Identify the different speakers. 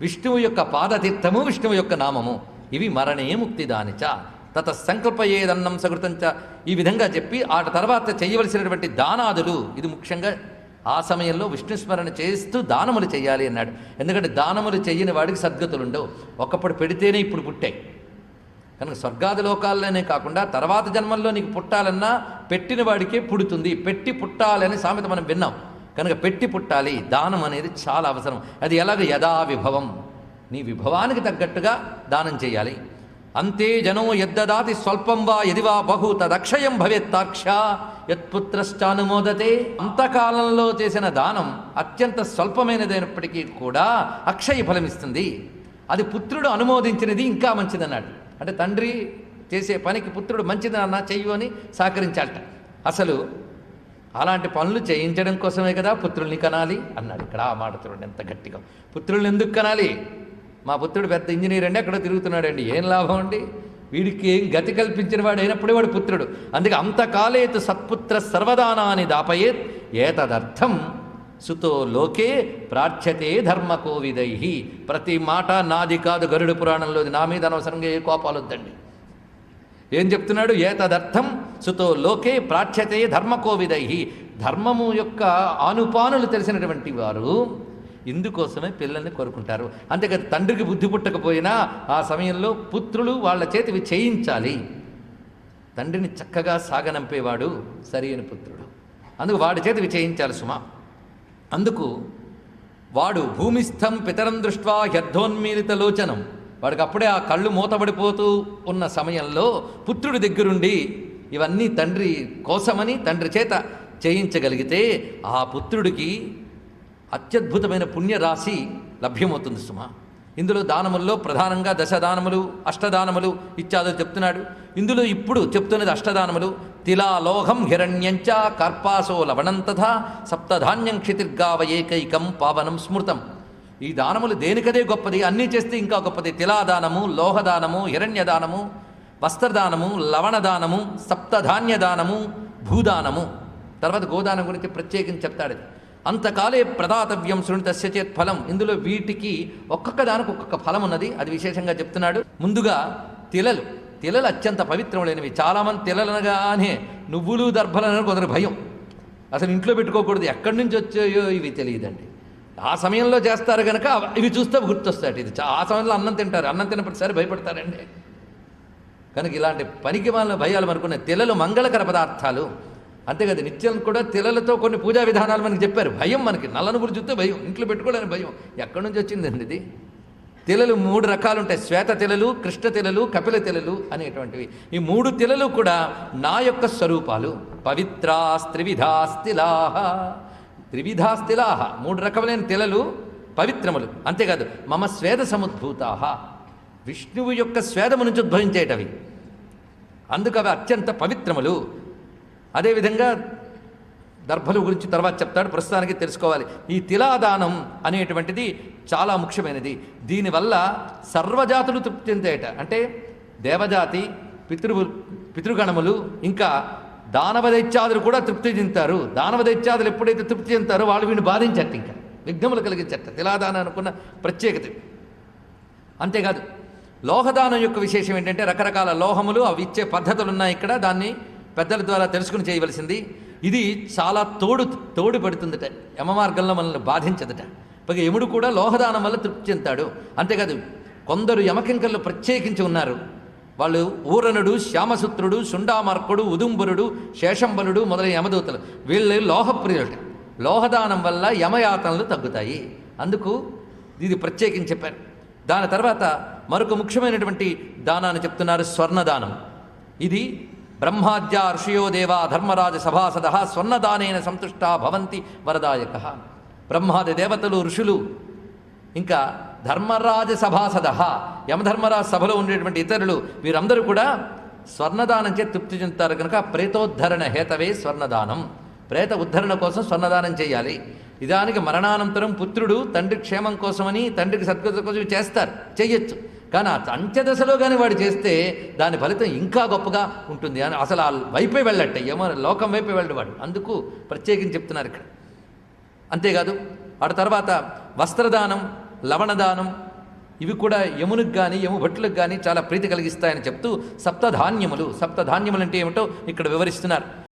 Speaker 1: విష్ణువు యొక్క పాదతీర్థము విష్ణువు యొక్క నామము. ఇవి మరణే ముక్తిదానిచ తత సంకల్పయేదన్నం సకృతంచ. ఈ విధంగా చెప్పి ఆ తర్వాత చేయవలసినటువంటి దానాదులు ఇది ముఖ్యంగా ఆ సమయంలో విష్ణు స్మరణ చేస్తూ దానములు చేయాలి అన్నాడు. ఎందుకంటే దానములు చేయని వాడికి సద్గతులు ఉండవు ఒకప్పుడు పెడితేనే ఇప్పుడు పుట్టాయి. కనుక స్వర్గాది లోకాల్లోనే కాకుండా తర్వాత జన్మల్లో నీకు పుట్టాలన్నా పెట్టిన వాడికే పుడుతుంది. పెట్టి పుట్టాలని సామెత మనం విన్నాం. కనుక పెట్టి పుట్టాలి దానం అనేది చాలా అవసరం. అది ఎలాగ యథా విభవం? నీ విభవానికి తగ్గట్టుగా దానం చేయాలి. అంతే జనం యద్దదాతి స్వల్పం వా ఎదివా బహు తదక్షయం భవేత్తాక్ష యత్పుత్రశ్చానుమోదతే అంతకాలంలో చేసిన దానం అత్యంత స్వల్పమైనదైనప్పటికీ కూడా అక్షయ ఫలమిస్తుంది అది పుత్రుడు అనుమోదించినది ఇంకా మంచిదన్నాడు. అంటే తండ్రి చేసే పనికి పుత్రుడు మంచిది అన్న చెయ్యు అని సహకరించాలట. అసలు అలాంటి పనులు చేయించడం కోసమే కదా పుత్రుల్ని కనాలి అన్నాడు. ఇక్కడ ఆ మాట చూడండి ఎంత గట్టిగా. పుత్రుల్ని ఎందుకు కనాలి? మా పుత్రుడు పెద్ద ఇంజనీర్ అండి అక్కడ తిరుగుతున్నాడండి. ఏం లాభం అండి? వీడికి ఏం గతి కల్పించిన వాడు అయినప్పుడే వాడు పుత్రుడు. అందుకే అంతకాలేతు సత్పుత్ర సర్వదానాన్ని దాపయేత్ ఏతదర్థం సుతో లోకే ప్రార్థ్యతే ధర్మకోవిదై ప్రతి మాట నాది కాదు గరుడు పురాణంలోది. నా మీద అనవసరంగా ఏ కోపాలు వద్దండి. ఏం చెప్తున్నాడు? ఏతదర్థం సుతో లోకే ప్రాచ్యతే ధర్మకోవిదై. ధర్మము యొక్క ఆనుపానులు తెలిసినటువంటి వారు ఇందుకోసమే పిల్లల్ని కోరుకుంటారు. అంతేకాదు తండ్రికి బుద్ధి పుట్టకపోయినా ఆ సమయంలో పుత్రులు వాళ్ళ చేతివి చేయించాలి తండ్రిని చక్కగా సాగనంపేవాడు సరైన పుత్రుడు. అందుకు వాడి చేతివి చేయించాలి సుమా. అందుకు వాడు భూమిస్థం పితరం దృష్ట్వా హ్యర్థోన్మీలిత లోచనం. వాడికి అప్పుడే ఆ కళ్ళు మూతబడిపోతూ ఉన్న సమయంలో పుత్రుడి దగ్గరుండి ఇవన్నీ తండ్రి కోసమని తండ్రి చేత చేయించగలిగితే ఆ పుత్రుడికి అత్యద్భుతమైన పుణ్యరాశి లభ్యమవుతుంది సుమ. ఇందులో దానముల్లో ప్రధానంగా దశదానములు అష్టదానములు ఇత్యాదులు చెప్తున్నాడు. ఇందులో ఇప్పుడు చెప్తున్నది అష్టదానములు తిలాలోహం హిరణ్యంచ కర్పాసో లవణం తథా సప్తధాన్యం క్షితిర్గావ ఏకైకం పావనం స్మృతం. ఈ దానములు దేనికదే గొప్పది? అన్నీ చేస్తే ఇంకా గొప్పది. తిలాదానము లోహదానము హిరణ్యదానము వస్త్రదానము లవణదానము సప్తధాన్యదానము భూదానము. తర్వాత గోదానం గురించి ప్రత్యేకించి చెప్తాడు అంతకాలే ప్రదాతవ్యం శృణితస్య చేత్ ఫలం. ఇందులో వీటికి ఒక్కొక్క దానికి ఒక్కొక్క ఫలం ఉన్నది. అది విశేషంగా చెప్తున్నాడు. ముందుగా తిలలు. తిలలు అత్యంత పవిత్రములైనవి. చాలామంది తిలలనగానే నువ్వులు దర్భలను కొందరు భయం. అసలు ఇంట్లో పెట్టుకోకూడదు. ఎక్కడి నుంచి వచ్చాయో ఇవి తెలియదండి. ఆ సమయంలో చేస్తారు కనుక ఇవి చూస్తే గుర్తొస్తాయి ఇది ఆ సమయంలో అన్నం తింటారు. అన్నం తిన్నప్పటిసారి భయపడతారండి. కనుక ఇలాంటి పనికి వాళ్ళ భయాలు మనకున్న తెలలు మంగళకర పదార్థాలు. అంతేకాదు నిత్యం కూడా తెలలతో కొన్ని పూజా విధానాలు మనకి చెప్పారు. భయం మనకి. నల్లను గురి చూస్తే భయం. ఇంట్లో పెట్టుకోవడానికి భయం. ఎక్కడి నుంచి వచ్చిందండి ఇది? తెలలు మూడు రకాలు ఉంటాయి. శ్వేత తెలలు కృష్ణ తెలలు కపిల తెలలు అనేటువంటివి. ఈ మూడు తెలలు కూడా నా యొక్క స్వరూపాలు. పవిత్రాస్త్రివిధాస్తిలాహ. త్రివిధాస్తిలాహ. మూడు రకములైన తెలలు పవిత్రములు. అంతేకాదు మమ స్వేద సముద్భూతాహ. విష్ణువు యొక్క స్వేదము నుంచి ఉద్భవించేటవి అందుకు అవి అత్యంత పవిత్రములు. అదేవిధంగా దర్భల గురించి తర్వాత చెప్తాడు ప్రస్తుతానికి తెలుసుకోవాలి. ఈ తిలాదానం అనేటువంటిది చాలా ముఖ్యమైనది. దీనివల్ల సర్వజాతులు తృప్తి చెందేట. అంటే దేవజాతి పితృ పితృగణములు ఇంకా దానవ దైత్యాదులు కూడా తృప్తి చెందుతారు. దానవ దైత్యాదులు ఎప్పుడైతే తృప్తి చెందుతారో వాళ్ళు వీడిని బాధించట్టు ఇంకా. విఘ్నములు కలిగించట. తిలాదానం అనుకున్న ప్రత్యేకత. అంతేకాదు లోహదానం యొక్క విశేషం ఏంటంటే రకరకాల లోహములు అవి ఇచ్చే పద్ధతులు ఉన్నాయి ఇక్కడ. దాన్ని పెద్దల ద్వారా తెలుసుకుని చేయవలసింది. ఇది చాలా తోడు తోడు పెడుతుందట. యమ మార్గంలో మనల్ని బాధించదట. పైగా యముడు కూడా లోహదానం వల్ల తృప్తి చెందాడు అంతేకాదు కొందరు యమకింకర్లు ప్రత్యేకించి ఉన్నారు. వాళ్ళు ఊరణుడు శ్యామసూత్రుడు శుండామార్కుడు ఉదుంబరుడు శేషంబలుడు మొదలైన యమదూతలు. వీళ్ళు లోహప్రియులట. లోహదానం వల్ల యమయాతనలు తగ్గుతాయి. అందుకు ఇది ప్రత్యేకించి చెప్పారు. దాని తర్వాత మరొక ముఖ్యమైనటువంటి దానాన్ని చెప్తున్నారు స్వర్ణదానం. ఇది బ్రహ్మాద్య ఋషియో దేవా ధర్మరాజ సభాసద స్వర్ణదానైన సంతుష్టా భవంతి వరదాయక. బ్రహ్మాది దేవతలు ఋషులు ఇంకా ధర్మరాజ సభాసద యమధర్మరాజ సభలో ఉండేటువంటి ఇతరులు వీరందరూ కూడా స్వర్ణదానం చే తృప్తి చెందుతారు కనుక ప్రేతోద్ధరణ హేతవే స్వర్ణదానం. ప్రేత ఉద్ధరణ కోసం స్వర్ణదానం చేయాలి. ఇదానికి మరణానంతరం పుత్రుడు తండ్రి క్షేమం కోసమని తండ్రికి సద్గతి కోసం చేస్తారు. చెయ్యొచ్చు. కానీ ఆ అంత్యదశలో కానీ వాడు చేస్తే దాని ఫలితం ఇంకా గొప్పగా ఉంటుంది. అని అసలు ఆ వైపే వెళ్ళట్ట. ఏమో లోకం వైపే వెళ్ళవాడు అందుకు ప్రత్యేకించి చెప్తున్నారు ఇక్కడ. అంతేకాదు ఆ తర్వాత వస్త్రదానం లవణదానం ఇవి కూడా యమునికి కానీ యము భట్లకు కానీ చాలా ప్రీతి కలిగిస్తాయని చెప్తూ సప్తధాన్యములు సప్తధాన్యములు అంటే ఏమిటో ఇక్కడ వివరిస్తున్నారు.